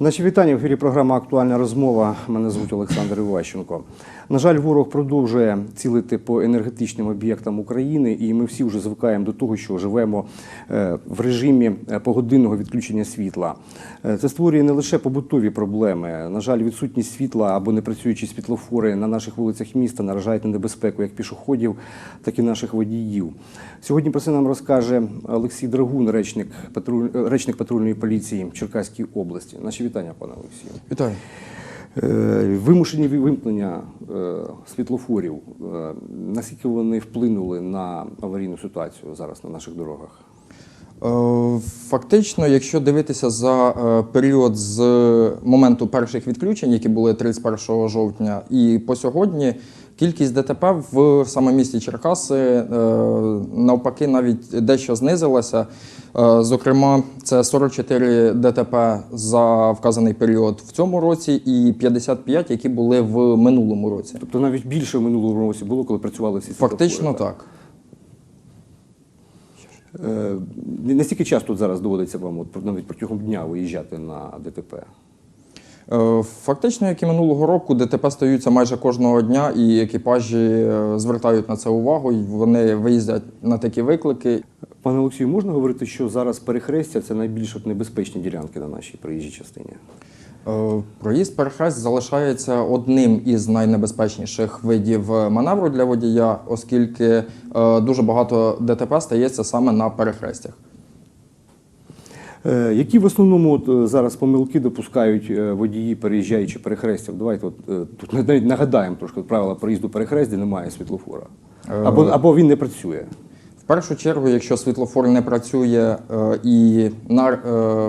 Наші вітання в ефірі програма Актуальна розмова. Мене звуть Олександр Іващенко. На жаль, ворог продовжує цілити по енергетичним об'єктам України, і ми всі вже звикаємо до того, що живемо е, в режимі е, погодинного відключення світла. Е, Це створює не лише побутові проблеми. На жаль, відсутність світла або непрацюючі світлофори на наших вулицях міста наражають на небезпеку як пішоходів, так і наших водіїв. Сьогодні про це нам розкаже Олексій Драгун, речник, патруль... речник патрульної поліції Черкаської області. Наші вітання, пане Олексію. Вітаю. Е, Вимушені вимкнення е, світлофорів. е, Наскільки вони вплинули на аварійну ситуацію зараз на наших дорогах? Фактично, якщо дивитися за період з моменту перших відключень, які були 31 жовтня, і по сьогодні, кількість ДТП в саме місті Черкаси е, навпаки навіть дещо знизилася. Е, Зокрема, це 44 ДТП за вказаний період в цьому році, і 55, які були в минулому році. Тобто навіть більше в минулому році було, коли працювали всі. Фактично так. Е, Настільки часто зараз доводиться вам от, навіть протягом дня виїжджати на ДТП? Е, Фактично, як і минулого року, ДТП стаються майже кожного дня, і екіпажі е, звертають на це увагу, і вони виїздять на такі виклики. Пане Олексію, можна говорити, що зараз перехрестя це найбільш небезпечні ділянки на нашій проїжджій частині? Е, Проїзд перехрест залишається одним із найнебезпечніших видів маневру для водія, оскільки дуже багато ДТП стається саме на перехрестях. Е, Які в основному от, е, зараз помилки допускають е, водії, переїжджаючи перехрестя? Давайте от, тут навіть нагадаємо трошки правила проїзду перехрест, де немає світлофора. Або, або він не працює. В першу чергу, якщо світлофор не працює і на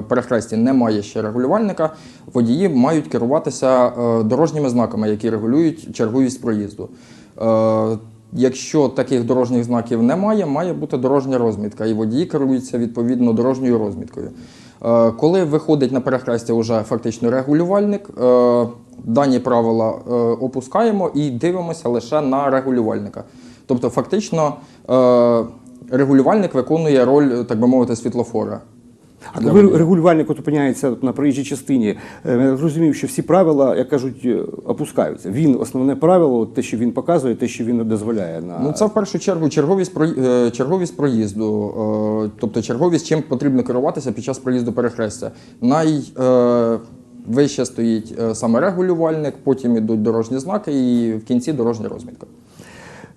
перехресті немає ще регулювальника, водії мають керуватися дорожніми знаками, які регулюють черговість проїзду. Якщо таких дорожніх знаків немає, має бути дорожня розмітка, і водії керуються відповідно дорожньою розміткою. Е, Коли виходить на перехрестя вже фактично регулювальник, е, дані правила е, опускаємо і дивимося лише на регулювальника. Тобто, фактично, регулювальник виконує роль, так би мовити, світлофора. А коли регулювальник от опиняється на проїжджій частині, е, я зрозумів, що всі правила, як кажуть, е, опускаються. Він основне правило, те, що він показує, те, що він дозволяє на Ну, це в першу чергу черговість, про- е, черговість проїзду, тобто черговість, чим потрібно керуватися під час проїзду перехрестя. Найвище стоїть е, саме регулювальник, потім ідуть дорожні знаки і в кінці дорожня розмітка.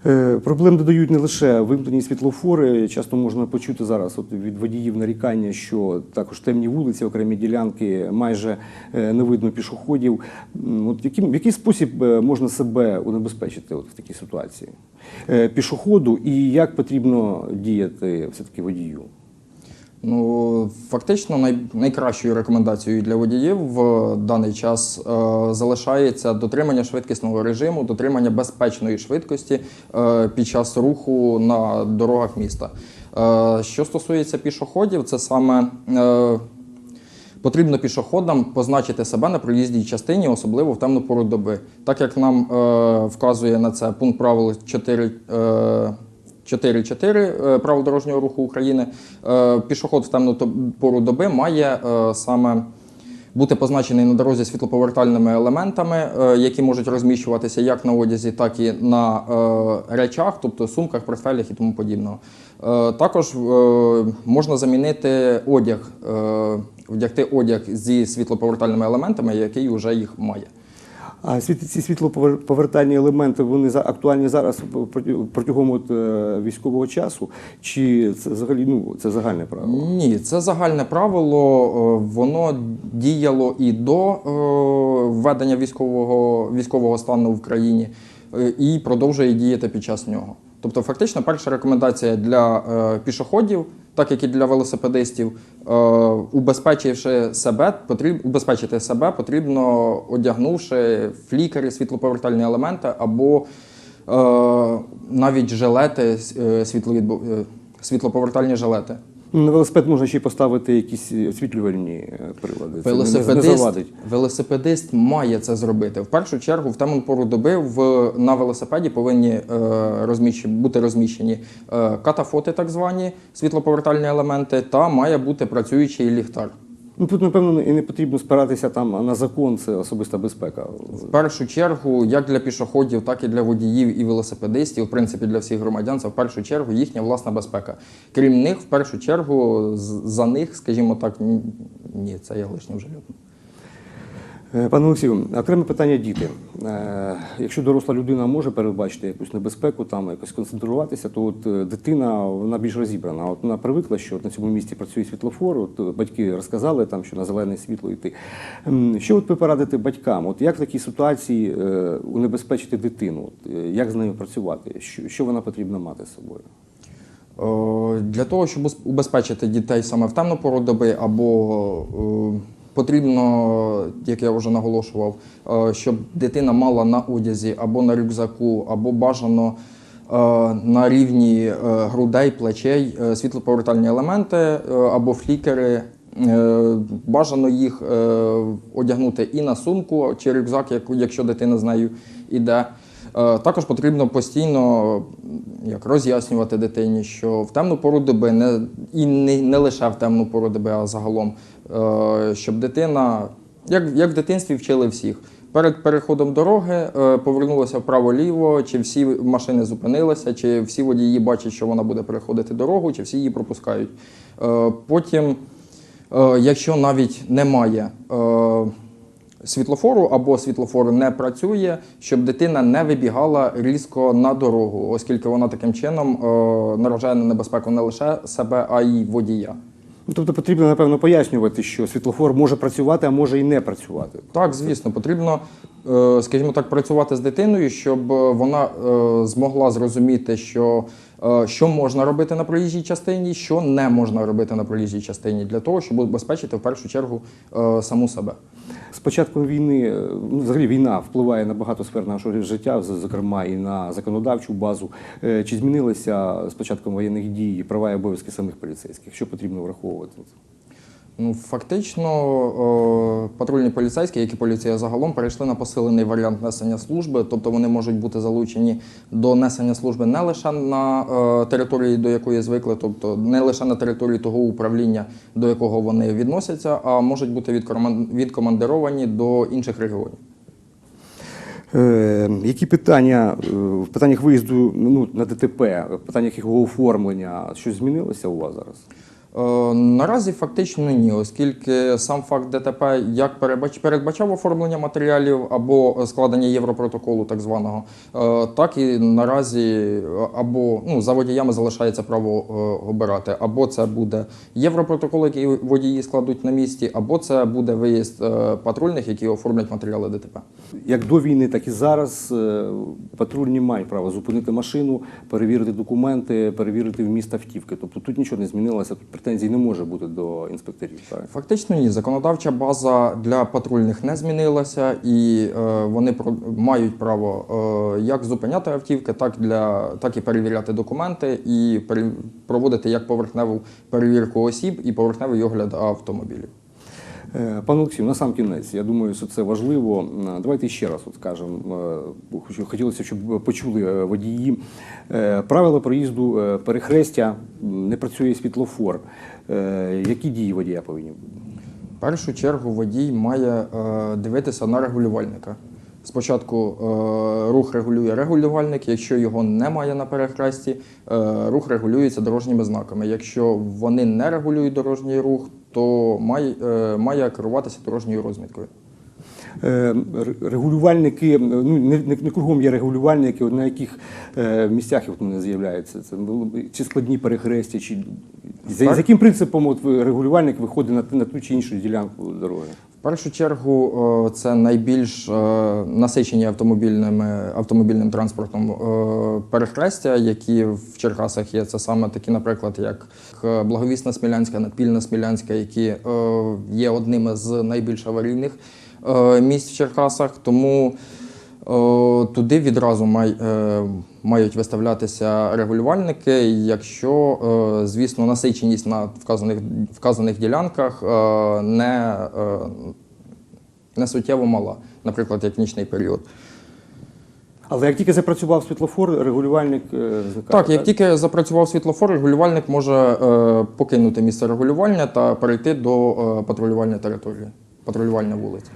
Е, Проблем додають не лише вимкнені світлофори. Часто можна почути зараз от від водіїв нарікання, що також темні вулиці, окремі ділянки, майже е, не видно пішоходів. От яким, в який спосіб е, можна себе унебезпечити от в такій ситуації? Пішоходу і як потрібно діяти все-таки водію? Ну, фактично, най, найкращою рекомендацією для водіїв в даний час е, залишається дотримання швидкісного режиму, дотримання безпечної швидкості е, під час руху на дорогах міста. Е, що стосується пішоходів, це саме е, Потрібно пішоходам позначити себе на проїзній частині, особливо в темну пору доби. Так як нам е, вказує на це пункт правил 4. Е, 4.4 е, правил дорожнього руху України, е, пішоход в темну пору доби має е, саме бути позначений на дорозі світлоповертальними елементами, які можуть розміщуватися як на одязі, так і на речах, тобто сумках, портфелях і тому подібного. Також можна замінити одяг, вдягти одяг зі світлоповертальними елементами, який вже їх має. А ці світлоповертальні елементи вони актуальні зараз протягом от, е, військового часу? Чи це взагалі ну, це загальне правило? Ні, це загальне правило. е, Воно діяло і до е, введення військового, військового стану в країні, і продовжує діяти під час нього. Тобто, фактично, перша рекомендація для е, пішоходів, так як і для велосипедистів, е, убезпечивши себе, потріб, убезпечити себе потрібно одягнувши флікери, світлоповертальні елементи або е, навіть жилети, е, світловідбо- е, світлоповертальні жилети. На велосипед можна ще й поставити якісь освітлювальні е, прилади. Це не, Велосипедист, завадить. велосипедист має це зробити. В першу чергу, в темну пору доби в, на велосипеді повинні е, розміщ, бути розміщені е, катафоти, так звані світлоповертальні елементи, та має бути працюючий ліхтар. Ну тут, напевно, і не потрібно спиратися там на закон, це особиста безпека. В першу чергу, як для пішоходів, так і для водіїв і велосипедистів, в принципі, для всіх громадян, це в першу чергу їхня власна безпека. Крім них, в першу чергу, за них, скажімо так, ні, це я лишнім вже люблю. Е, Пане Олексію, окреме питання діти. Е, Якщо доросла людина може передбачити якусь небезпеку, там якось концентруватися, то от е, дитина вона більш розібрана. От вона привикла, що от на цьому місці працює світлофор. От батьки розказали там, що на зелене світло йти. Що от ви порадите батькам? От як в такій ситуації унебезпечити дитину? От, як з нею працювати? Що, вона потрібно мати з собою? Для того, щоб убезпечити дітей саме в темну пору доби, або потрібно, як я вже наголошував, е, щоб дитина мала на одязі або на рюкзаку, або бажано е, на рівні е, грудей, плечей світлоповертальні елементи або флікери. Бажано їх одягнути і на сумку чи рюкзак, якщо дитина з нею іде. Е, Також потрібно постійно як роз'яснювати дитині, що в темну пору доби не і не, не лише в темну пору доби, а загалом, е, щоб дитина, як, як в дитинстві вчили всіх. Перед переходом дороги е, повернулася вправо-ліво, чи всі машини зупинилися, чи всі водії бачать, що вона буде переходити дорогу, чи всі її пропускають. Потім, якщо навіть немає світлофору або світлофор не працює, щоб дитина не вибігала різко на дорогу, оскільки вона таким чином е, наражає на небезпеку не лише себе, а й водія. Ну, тобто потрібно, напевно, пояснювати, що світлофор може працювати, а може і не працювати. Так, звісно, потрібно, е, скажімо так, працювати з дитиною, щоб е, вона змогла зрозуміти, що, що можна робити на проїжджій частині, що не можна робити на проїжджій частині, для того, щоб убезпечити в першу чергу е, саму себе. З початком війни, е, ну, взагалі війна впливає на багато сфер нашого життя, зокрема і на законодавчу базу. Е, Чи змінилися з початком воєнних дій права і обов'язки самих поліцейських? Що потрібно враховувати? Ну, фактично, е, патрульні поліцейські, як і поліція загалом, перейшли на посилений варіант несення служби, тобто вони можуть бути залучені до несення служби не лише на е, території, до якої звикли, тобто не лише на території того управління, до якого вони відносяться, а можуть бути відкоман- відкомандировані до інших регіонів. Е, які питання в питаннях виїзду ну, на ДТП, в питаннях його оформлення, щось змінилося у вас зараз? Е, Наразі фактично ні, оскільки сам факт ДТП як передбач, передбачав оформлення матеріалів або складення європротоколу, так званого, е, так і наразі е, або ну, за водіями залишається право е, обирати, або це буде європротокол, який водії складуть на місці, або це буде виїзд е, патрульних, які оформлять матеріали ДТП. Як до війни, так і зараз е, патрульні мають право зупинити машину, перевірити документи, перевірити вміст автівки. Тобто тут нічого не змінилося, тут претензій не може бути до інспекторів. Так? Фактично ні. Законодавча база для патрульних не змінилася, і е, вони про- мають право е, як зупиняти автівки, так, для, так і перевіряти документи, і пере- проводити як поверхневу перевірку осіб і поверхневий огляд автомобілів. Е, Пане Олексію, на сам кінець, я думаю, що це важливо. Е, Давайте ще раз от скажемо, е, хотілося, щоб почули водії. Правила проїзду перехрестя, не працює світлофор. Які дії водія повинні бути? В першу чергу водій має дивитися на регулювальника. Спочатку е, рух регулює регулювальник, якщо його немає на перехресті, е, рух регулюється дорожніми знаками. Якщо вони не регулюють дорожній рух, то має, е, має керуватися дорожньою розміткою. Регулювальники, ну не, не, не кругом є регулювальники, на яких е, місцях вони з'являються? Це ну, чи складні перехрестя, чи за, Так. з яким принципом от регулювальник виходить на, на ту чи іншу ділянку дороги? В першу чергу е, це найбільш е, насичені автомобільними, автомобільним транспортом е, перехрестя, які в Черкасах є. Це саме такі, наприклад, як Благовісна Смілянська, Надпільна Смілянська, які є одними з найбільш аварійних місць в Черкасах. Тому туди відразу е, мають виставлятися регулювальники, якщо, е, звісно, насиченість на вказаних, вказаних ділянках е, не, не суттєво мала, наприклад, як в нічний період. Але як тільки запрацював світлофор, регулювальник зникає. Так, як тільки запрацював світлофор, регулювальник може покинути місце регулювання та перейти до патрулювання території, патрулювання вулиць.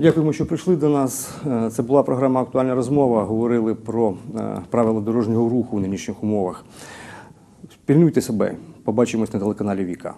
Дякуємо, що прийшли до нас. Е, Це була програма Актуальна розмова. Говорили про е, правила дорожнього руху в нинішніх умовах. Пільнуйте себе. Побачимось на телеканалі Віка.